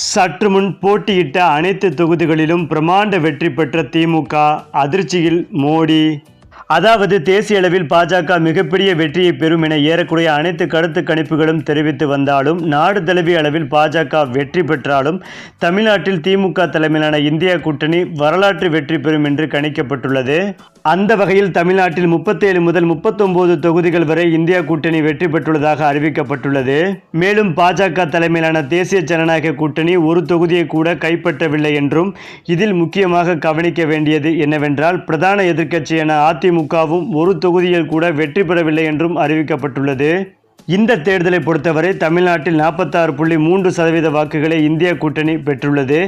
சற்று முன் போட்டியிட்ட அனைத்து தொகுதிகளிலும் பிரமாண்ட வெற்றி பெற்ற திமுக அதிர்ச்சியில் மோடி. அதாவது தேசிய அளவில் பாஜக மிகப்பெரிய வெற்றியை பெறும் என ஏறக்குறைய அனைத்து கருத்து கணிப்புகளும் தெரிவித்து வந்தாலும் நாடு தழுவிய அளவில் பாஜக வெற்றி பெற்றாலும் தமிழ்நாட்டில் திமுக தலைமையிலான இந்தியா கூட்டணி வரலாற்று வெற்றி பெறும் என்று கணிக்கப்பட்டுள்ளது. அந்த வகையில் தமிழ்நாட்டில் முப்பத்தேழு முதல் முப்பத்தொன்பது தொகுதிகள் வரை இந்தியா கூட்டணி வெற்றி பெற்றுள்ளதாக அறிவிக்கப்பட்டுள்ளது. மேலும் பாஜக தலைமையிலான தேசிய ஜனநாயக கூட்டணி ஒரு தொகுதியை கூட கைப்பற்றவில்லை என்றும் இதில் முக்கியமாக கவனிக்க வேண்டியது என்னவென்றால் பிரதான எதிர்க்கட்சியான அதிமுக அதிமுகவும் ஒரு தொகுதியில் கூட வெற்றி பெறவில்லை என்றும் அறிவிக்கப்பட்டுள்ளது. இந்த தேர்தலை பொறுத்தவரை தமிழ்நாட்டில் நாற்பத்தாறு புள்ளி மூன்று சதவீத வாக்குகளை இந்தியா கூட்டணி பெற்றுள்ளது.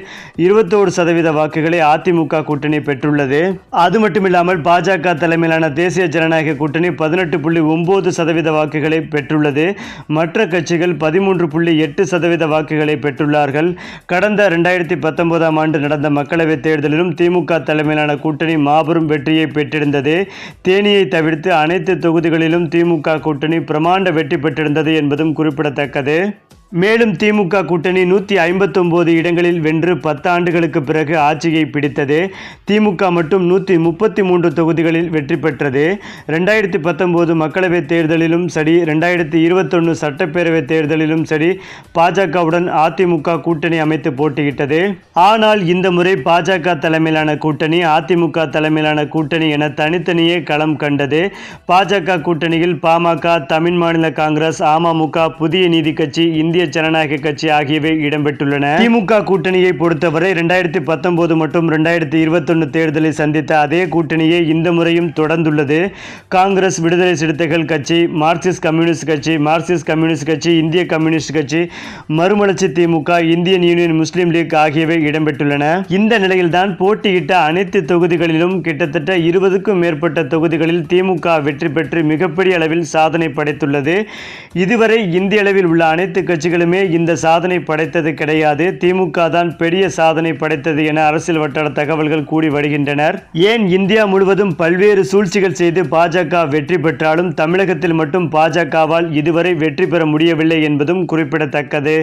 இருபத்தோரு சதவீத வாக்குகளை அதிமுக கூட்டணி பெற்றுள்ளது. அது மட்டுமில்லாமல் பாஜக தலைமையிலான தேசிய ஜனநாயக கூட்டணி பதினெட்டு புள்ளி ஒன்பது சதவீத வாக்குகளை பெற்றுள்ளது. மற்ற கட்சிகள் பதிமூன்று புள்ளி எட்டு சதவீத வாக்குகளை பெற்றுள்ளார்கள். கடந்த ரெண்டாயிரத்தி பத்தொன்பதாம் ஆண்டு நடந்த மக்களவைத் தேர்தலிலும் திமுக தலைமையிலான கூட்டணி மாபெரும் வெற்றியை பெற்றிருந்தது. தேனியை தவிர்த்து அனைத்து தொகுதிகளிலும் திமுக கூட்டணி பிரமாண்ட வெற்றி பெற்றிருந்தது என்பதும் குறிப்பிடத்தக்கது. மேலும் திமுக கூட்டணி நூற்றி ஐம்பத்தொம்போது இடங்களில் வென்று பத்து ஆண்டுகளுக்கு பிறகு ஆட்சியை பிடித்தது. திமுக மட்டும் நூற்றி முப்பத்தி மூன்று தொகுதிகளில் வெற்றி பெற்றது. ரெண்டாயிரத்தி பத்தொம்போது மக்களவைத் தேர்தலிலும் சரி ரெண்டாயிரத்தி இருபத்தொன்று சட்டப்பேரவைத் தேர்தலிலும் சரி பாஜகவுடன் அதிமுக கூட்டணி அமைத்து போட்டியிட்டது. ஆனால் இந்த முறை பாஜக தலைமையிலான கூட்டணி அதிமுக தலைமையிலான கூட்டணி என தனித்தனியே களம் கண்டது. பாஜக கூட்டணியில் பாமக தமிழ் மாநில காங்கிரஸ் அமமுக புதிய நீதி கட்சி இந்திய ஜனநாயக கட்சி ஆகியவை இடம்பெற்றுள்ளன. திமுக கூட்டணியை பொறுத்தவரை இரண்டாயிரத்தி பத்தொன்பது மற்றும் இரண்டாயிரத்தி இருபத்தொன்னு தேர்தலை சந்தித்த அதே கூட்டணியை இந்த முறையும் தொடர்ந்துள்ளது. காங்கிரஸ் விடுதலை சிறுத்தைகள் கட்சி மார்க்சிஸ்ட் கம்யூனிஸ்ட் கட்சி மார்க்சிஸ்ட் கம்யூனிஸ்ட் கட்சி இந்திய கம்யூனிஸ்ட் கட்சி மறுமலர்ச்சி DMK Indian Union Muslim League ஆகியவை இடம்பெற்றுள்ளன. இந்த நிலையில்தான் போட்டியிட்ட அனைத்து தொகுதிகளிலும் கிட்டத்தட்ட இருபதுக்கும் மேற்பட்ட தொகுதிகளில் திமுக வெற்றி பெற்று மிகப்பெரிய அளவில் சாதனை படைத்துள்ளது. இதுவரை இந்திய அளவில் உள்ள அனைத்து கட்சிகளுமே இந்த சாதனை படைத்தது கிடையாது. திமுக தான் பெரிய சாதனை படைத்தது என அரசியல் வட்டார தகவல்கள் கூடி வருகின்றனர். ஏன் இந்தியா முழுவதும் பல்வேறு சூழ்ச்சிகள் செய்து பாஜக வெற்றி பெற்றாலும் தமிழகத்தில் மட்டும் பாஜகவால் இதுவரை வெற்றி பெற முடியவில்லை என்பதும் குறிப்பிடத்தக்கது.